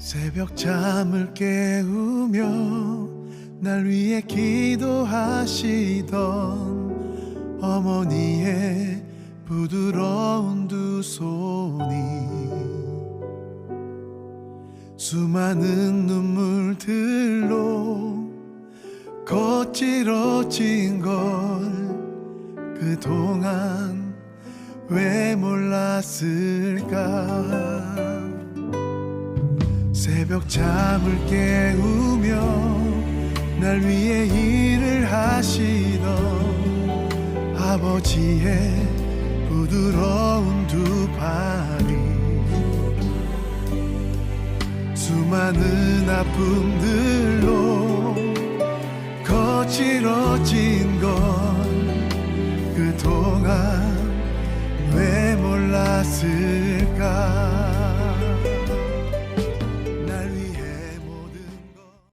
새벽 잠을 깨우며 날 위해 기도하시던 어머니의 부드러운 두 손이 수많은 눈물들로 거칠어진 걸 그동안 왜 몰랐을까 새벽 잠을 깨우며 날 위해 일을 하시던 아버지의 부드러운 두 발이 수많은 아픔들로 거칠어진 걸 그동안 왜 몰랐을까